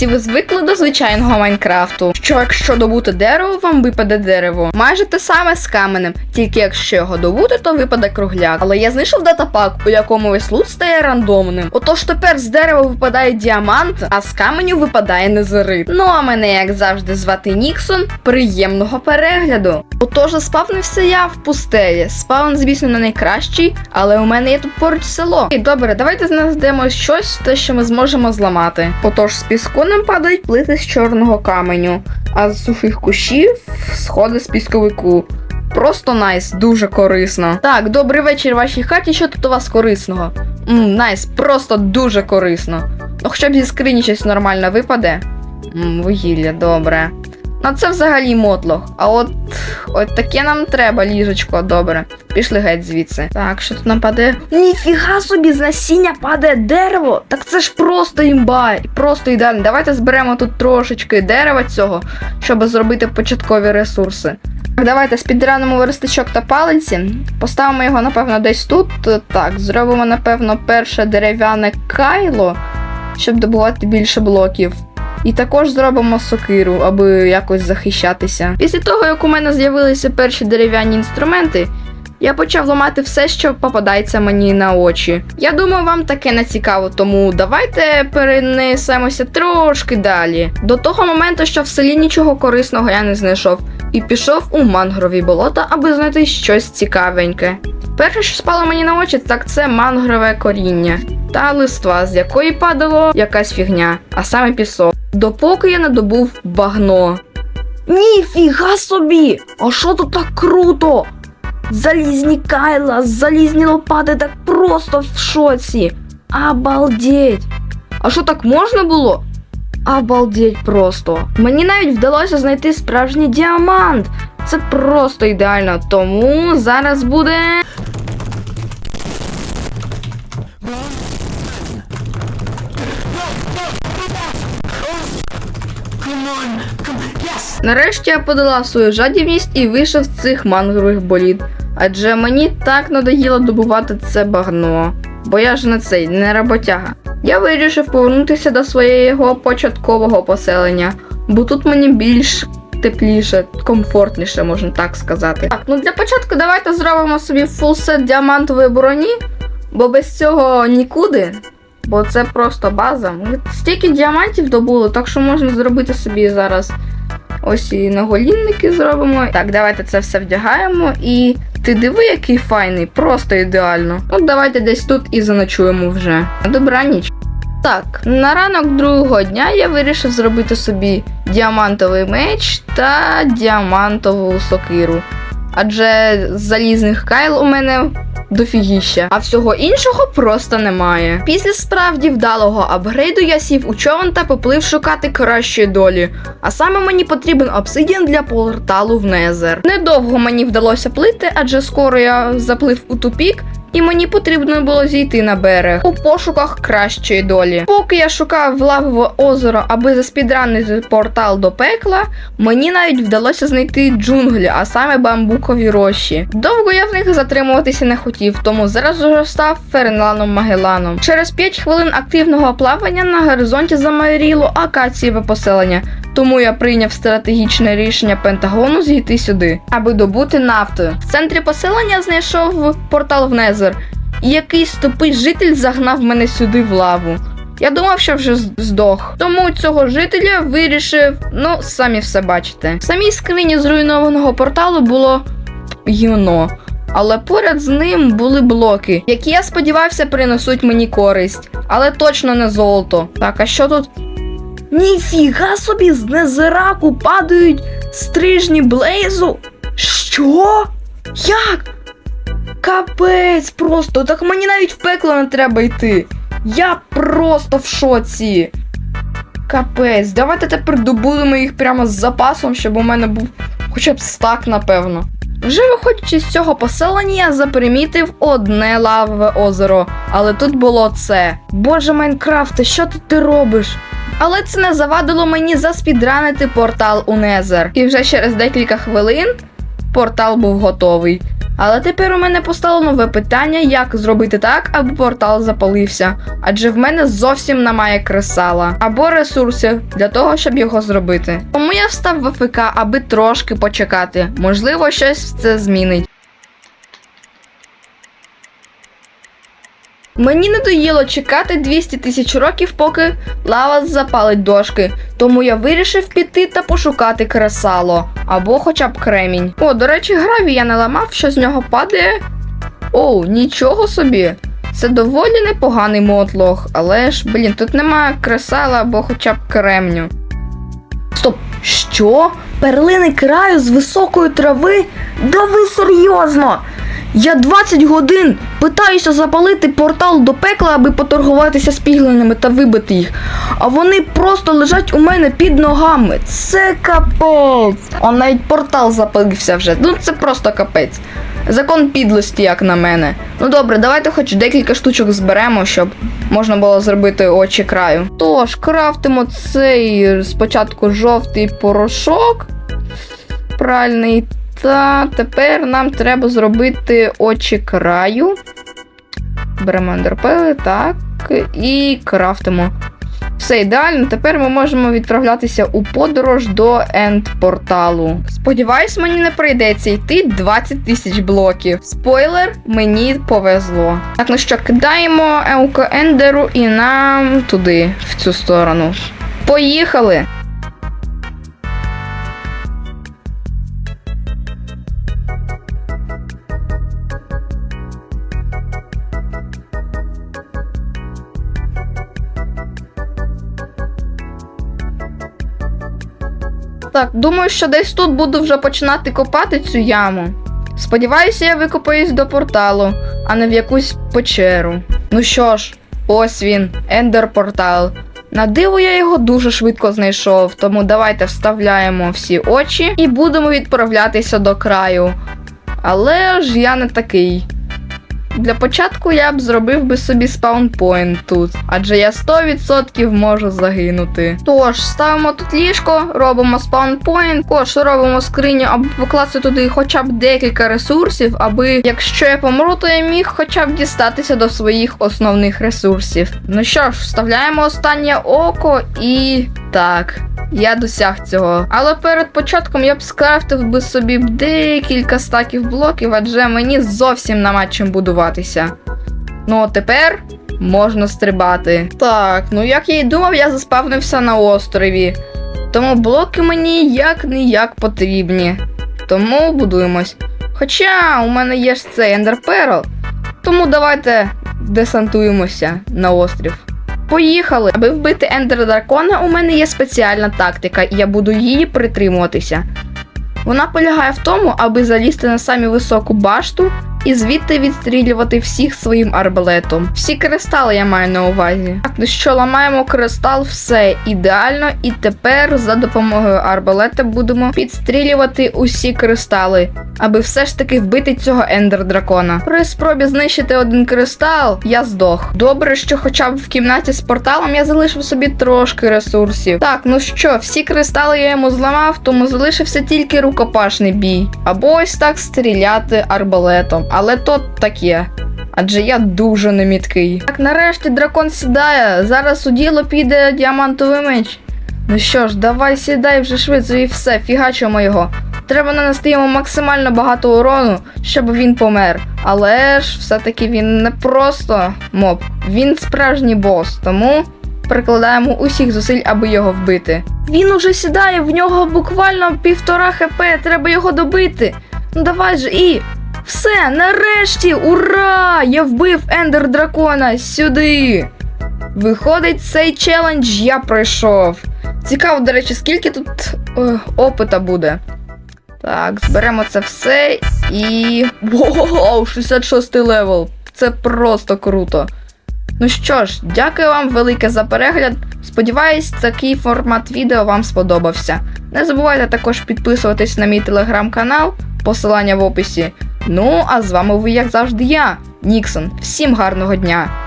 Всі ви звикли до звичайного Майнкрафту. Що якщо добути дерево, вам випаде дерево. Майже те саме з каменем, тільки якщо його добути, то випаде кругляк. Але я знайшов датапак, у якому весь лут стає рандомним. Отож тепер з дерева випадає діамант, а з каменю випадає незерит. Ну а мене, як завжди, звати Ніксон. Приємного перегляду. Отож, заспавнився я в пустелі. Спавн, звісно, не найкращий, але у мене є тут поруч село. І добре, давайте знайдемо щось, те, що ми зможемо зламати. Отож, з піску нам падають плити з чорного каменю, а з сухих кущів сходи з пісковику. Просто найс, дуже корисно. Так, добрий вечір вашій хаті. Що тут у вас корисного? Мм, найс, просто дуже корисно. Ну, хоча б зі скрині щось нормально випаде. Мм, вугілля, добре. Ну це взагалі мотлох. А от от таке нам треба, ліжечко, добре. Пішли геть звідси. Так, що тут нам падає? Ніфіга собі, з насіння падає дерево. Так це ж просто імба, просто ідеально. Давайте зберемо тут трошечки дерева цього, щоб зробити початкові ресурси. Так, давайте спідранимо верстачок та палиці. Поставимо його, напевно, десь тут. Так, зробимо, напевно, перше дерев'яне кайло, щоб добувати більше блоків. І також зробимо сокиру, аби якось захищатися. Після того, як у мене з'явилися перші дерев'яні інструменти, я почав ламати все, що попадається мені на очі. Я думаю, вам таке не цікаво, тому давайте перенесемося трошки далі. До того моменту, що в селі нічого корисного я не знайшов, і пішов у мангрові болота, аби знайти щось цікавеньке. Перше, що спало мені на очі, так це мангрове коріння та листва, з якої падало якась фігня, а саме пісок. Допоки я не добув багно. Ніфіга собі! А що тут так круто? Залізні кайла, залізні лопати так просто в шоці. Обалдеть! А що так можна було? Обалдеть просто. Мені навіть вдалося знайти справжній діамант. Це просто ідеально. Тому зараз буде. Нарешті я подала свою жадібність і вийшов з цих мангрових боліт. Адже мені так надоїло добувати це багно. Бо я ж не цей не роботяга. Я вирішив повернутися до свого початкового поселення, бо тут мені більш тепліше, комфортніше, можна так сказати. Так, ну для початку давайте зробимо собі фулсет діамантової броні, бо без цього нікуди. Бо це просто база. Ми стільки діамантів добули, так що можна зробити собі зараз ось і наголінники зробимо. Так, давайте це все вдягаємо і. Ти диви, який файний, просто ідеально. От давайте десь тут і заночуємо вже. На добраніч. Так, на ранок другого дня я вирішив зробити собі діамантовий меч та діамантову сокиру. Адже залізних кайл у мене дофігіща, а всього іншого просто немає. Після справді вдалого апгрейду я сів у човен та поплив шукати кращої долі. А саме мені потрібен обсидіан для порталу в Незер. Недовго мені вдалося плити, адже скоро я заплив у тупік. І мені потрібно було зійти на берег у пошуках кращої долі. Поки я шукав лавове озеро, аби заспідранити портал до пекла, мені навіть вдалося знайти джунглі, а саме бамбукові рощі. Довго я в них затримуватися не хотів, тому зараз уже став Ференланом Магеланом. Через 5 хвилин активного плавання на горизонті замайоріло акацієве поселення. Тому я прийняв стратегічне рішення Пентагону зійти сюди, аби добути нафту. В центрі поселення знайшов портал в Незер, і якийсь тупий житель загнав мене сюди в лаву. Я думав, що вже здох. Тому цього жителя вирішив, ну, самі все бачите. В самій скрині зруйнованого порталу було гівно. Але поряд з ним були блоки, які я сподівався принесуть мені користь, але точно не золото. Так, а що тут? Ніфіга собі з незираку падають стрижні блейзу. Що? Як? Капець просто, так мені навіть в пекло не треба йти. Я просто в шоці. Капець, давайте тепер добудемо їх прямо з запасом, щоб у мене був хоча б стак, напевно. Вже виходячи з цього поселення, я запримітив одне лавове озеро, але тут було це. Боже Майнкрафте, що ти робиш? Але це не завадило мені заспідранити портал у Незер. І вже через декілька хвилин портал був готовий. Але тепер у мене постало нове питання, як зробити так, аби портал запалився. Адже в мене зовсім немає кресала або ресурсів для того, щоб його зробити. Тому я встав в АФК, аби трошки почекати. Можливо, щось це змінить. Мені надоїло чекати 200 тисяч років, поки лава запалить дошки, тому я вирішив піти та пошукати кресало або хоча б кремінь. О, до речі, гравій я не ламав, що з нього падає. Оу, нічого собі. Це доволі непоганий мотлох, але ж, блін, тут немає кресала або хоча б кремню. Стоп, що? Перлини краю з високої трави? Да ви серйозно? Я 20 годин питаюся запалити портал до пекла, аби поторгуватися з піглинами та вибити їх. А вони просто лежать у мене під ногами. Це капець. А навіть портал запалився вже. Ну це просто капець. Закон підлості, як на мене. Ну добре, давайте хоч декілька штучок зберемо, щоб можна було зробити очі краю. Тож, крафтимо цей спочатку жовтий порошок. Пральний. Та тепер нам треба зробити очі краю. Беремо ендерпели, так. І крафтимо. Все ідеально. Тепер ми можемо відправлятися у подорож до енд-порталу. Сподіваюсь, мені не прийдеться йти 20 тисяч блоків. Спойлер, мені повезло. Так, ну що, кидаємо Еуко Ендеру і нам туди, в цю сторону. Поїхали! Так, думаю, що десь тут буду вже починати копати цю яму. Сподіваюся, я викопаюсь до порталу, а не в якусь печеру. Ну що ж, ось він, ендер портал. На диво я його дуже швидко знайшов, тому давайте вставляємо всі очі і будемо відправлятися до краю. Але ж я не такий. Для початку я б зробив би собі спаунпойнт тут, адже я 100% можу загинути. Тож, ставимо тут ліжко, робимо спаунпойнт, також робимо скриню, аби покласти туди хоча б декілька ресурсів, аби якщо я помру, то я міг хоча б дістатися до своїх основних ресурсів. Ну що ж, вставляємо останнє око і так. Я досяг цього. Але перед початком я б скрафтив би собі декілька стаків блоків, адже мені зовсім нема чим будуватися. Ну, а тепер можна стрибати. Так, ну як я й думав, я заспавнився на острові. Тому блоки мені як не як потрібні. Тому будуємось. Хоча у мене є ж цей ендерперл, тому давайте десантуємося на острів. Поїхали! Аби вбити ендер дракона, у мене є спеціальна тактика, і я буду її притримуватися. Вона полягає в тому, аби залізти на самі високу башту і звідти відстрілювати всіх своїм арбалетом. Всі кристали я маю на увазі. Так, ну що, ламаємо кристал, все ідеально, і тепер за допомогою арбалета будемо підстрілювати усі кристали, аби все ж таки вбити цього ендер дракона. При спробі знищити один кристал, я здох. Добре, що хоча б в кімнаті з порталом я залишив собі трошки ресурсів. Так, ну що, всі кристали я йому зламав, тому залишився тільки рукопашний бій. Або ось так стріляти арбалетом. Але то таке. Адже я дуже неміткий. Так, нарешті дракон сідає. Зараз у діло піде діамантовий меч. Ну що ж, давай сідай вже швидко і все, фігачимо його. Треба нанести йому максимально багато урону, щоб він помер. Але ж все-таки він не просто моб, він справжній бос, тому прикладаємо усіх зусиль, аби його вбити. Він уже сідає, в нього буквально півтора хп, треба його добити. Ну давай же і. Все, нарешті, ура! Я вбив ендер дракона сюди. Виходить, цей челендж я пройшов. Цікаво, до речі, скільки тут е, опита буде. Так, зберемо це все і. Воу, 66 левел. Це просто круто. Ну що ж, дякую вам велике за перегляд. Сподіваюсь, такий формат відео вам сподобався. Не забувайте також підписуватись на мій телеграм-канал, посилання в описі. Ну, а з вами ви, як завжди, я, Ніксон. Всім гарного дня!